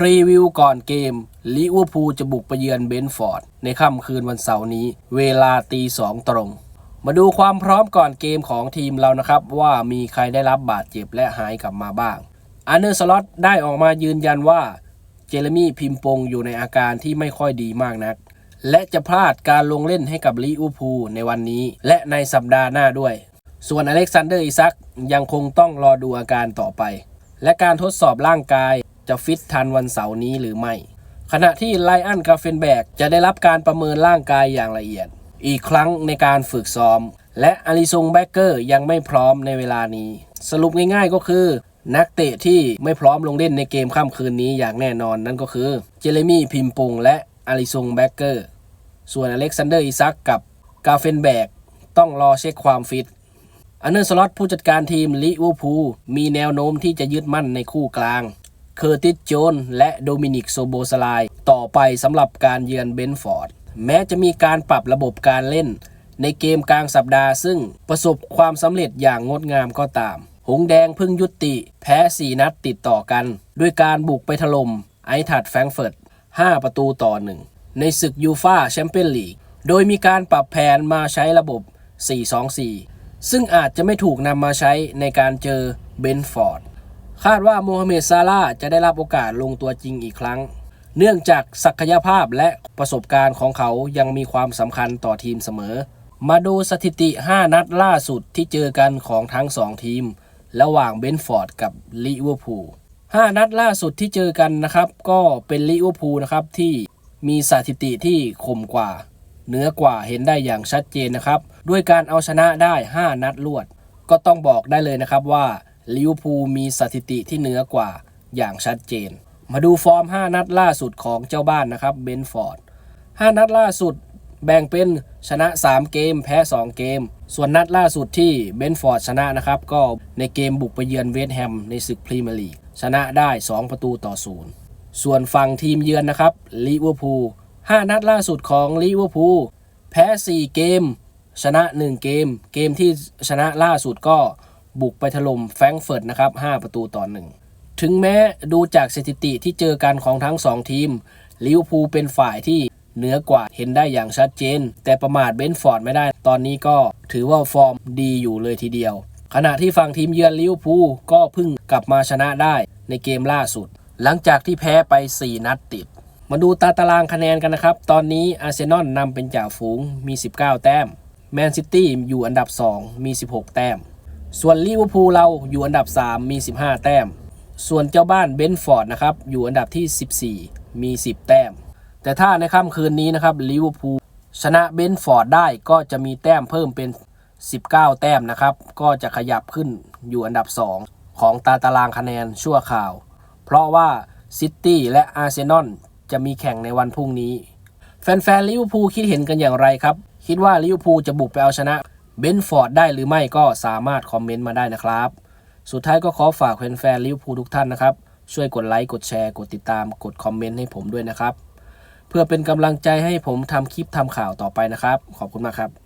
พรีวิวก่อนเกมลิเวอร์พูลจะบุกไปเยือนเบนฟอร์ด ในค่ำคืนวันเสาร์นี้ เวลาตีสองตรง มาดูความพร้อมก่อนเกมของทีมเรานะครับ ว่ามีใครได้รับบาดเจ็บและหายกลับมาบ้างอันเนอร์สล็อตได้ออกมายืนยันว่า เจเรมี่พิมปงอยู่ในอาการที่ไม่ค่อยดีมากนัก และจะพลาดการลงเล่นให้กับลิเวอร์พูลในวันนี้ และในสัปดาห์หน้าด้วย ส่วนอเล็กซานเดอร์อิซักยังคงต้องรอดูอาการต่อไป และการทดสอบร่างกาย จะฟิตทันวันเสาร์นี้หรือไม่ ขณะที่ไลอันกาเฟนแบกจะได้รับการประเมินร่างกายอย่างละเอียด อีกครั้งในการฝึกซ้อม และอาริซงแบกเกอร์ยังไม่พร้อมในเวลานี้ สรุปง่ายๆก็คือ นักเตะที่ไม่พร้อมลงเล่นในเกมค่ำคืนนี้อย่างแน่นอนนั่นก็คือ เจเรมี่พิมปงและอาริซงแบกเกอร์ส่วนอเล็กซานเดอร์อิซักกับกาเฟนแบกต้องรอเช็คความฟิตอันเนอร์สล็อตผู้จัดการทีมลิเวอร์พูลมีแนวโน้มที่จะยึดมั่นในคู่กลาง เคอร์ติสโจนและโดมินิกโซโบสไลายต่อไปสำหรับการเยือนเบนฟอร์ด แม้จะมีการปรับระบบการเล่น ในเกมกลางสัปดาห์ซึ่งประสบความสำเร็จอย่างงดงามก็ตาม หงแดงเพิ่งยุติ แพ้ 4 นัดติดต่อกัน ด้วยการบุกไปถล่มไอทัดแฟรงเฟิร์ต 5 ประตูต่อหนึ่งในศึกยูฟาแชมเปี้ยนลีก โดยมีการปรับแผนมาใช้ระบบ 4-2-4 ซึ่งอาจจะไม่ถูกนำมาใช้ในการเจอเบนฟอร์ด คาดว่าโมฮัมเหม็ดซาลาจะได้รับโอกาสลงตัวจริงอีกครั้ง เนื่องจากศักยภาพและประสบการณ์ของเขายังมีความสำคัญต่อทีมเสมอ มาดูสถิติ 5 นัดล่าสุดที่เจอกันของทั้ง 2 ทีม ระหว่างเบนฟอร์ดกับลิเวอร์พูล5นัดล่าสุดที่เจอกันนะครับ ก็เป็นลิเวอร์พูลนะครับที่มีสถิติที่คมกว่าเหนือกว่าเห็นได้อย่างชัดเจนนะครับ ด้วยการเอาชนะได้ 5 นัดรวด ก็ต้องบอกได้เลยนะครับว่า ลิวพูมีสถิติที่เหนือกว่าอย่างชัดเจน มาดูฟอร์ม 5 นัดล่าสุดของเจ้าบ้านนะครับเบนฟอร์ด 5 นัดล่าสุดแบ่งเป็นชนะ 3 เกม แพ้ 2 เกม ส่วนนัดล่าสุดที่เบนฟอร์ดชนะนะครับ ก็ในเกมบุกไปเยือนเวสต์แฮมในศึกพรีเมียร์ลีกชนะได้ 2 ประตูต่อศูนย์ส่วนฝั่งทีมเยือนนะครับลิเวอร์พูล5นัดล่าสุดของลิเวอร์พูลแพ้ 4 เกม ชนะ 1 เกม เกมที่ชนะล่าสุดก็ บุกไปถล่มแฟรงก์เฟิร์ตนะครับ 5 ประตูต่อ 1 ถึงแม้ดูจากสถิติที่เจอกันของทั้ง 2 ทีมลิเวอร์พูลเป็นฝ่ายที่เหนือกว่าเห็นได้อย่างชัดเจน แต่ประมาทเบนฟอร์ดไม่ได้ ตอนนี้ก็ถือว่าฟอร์มดีอยู่เลยทีเดียว ขณะที่ฝั่งทีมเยือนลิเวอร์พูลก็เพิ่งกลับมาชนะได้ในเกมล่าสุด หลังจากที่แพ้ไป 4 นัดติด มาดูตาตารางคะแนนกันนะครับ ตอนนี้อาร์เซนอลนำเป็นจ่าฝูงมี 19 แต้มแมนซิตี้อยู่อันดับ 2 มี 16 แต้ม ส่วนลิเวอร์พูลเราอยู่อันดับ 3 มี 15 แต้ม ส่วนเจ้าบ้านเบนฟอร์ดนะครับอยู่อันดับที่ 14 มี 10 แต้ม แต่ถ้าในค่ำคืนนี้นะครับลิเวอร์พูลชนะเบนฟอร์ดได้ก็จะมีแต้มเพิ่มเป็น 19 แต้มนะครับ ก็จะขยับขึ้นอยู่อันดับ 2 ของตาตารางคะแนนชั่วข่าว เพราะว่าซิตี้และอาร์เซนอลจะมีแข่งในวันพรุ่งนี้ แฟนๆลิเวอร์พูลคิดเห็นกันอย่างไรครับ คิดว่าลิเวอร์พูลจะบุกไปเอาชนะ เบนฟอร์ดได้หรือไม่ก็สามารถคอมเมนต์มาได้นะครับ สุดท้ายก็ขอฝากแฟนๆลิเวอร์พูลทุกท่านนะครับ ช่วยกดไลค์กดแชร์กดติดตามกดคอมเมนต์ให้ผมด้วยนะครับ เพื่อเป็นกำลังใจให้ผมทำคลิปทำข่าวต่อไปนะครับ ขอบคุณมากครับ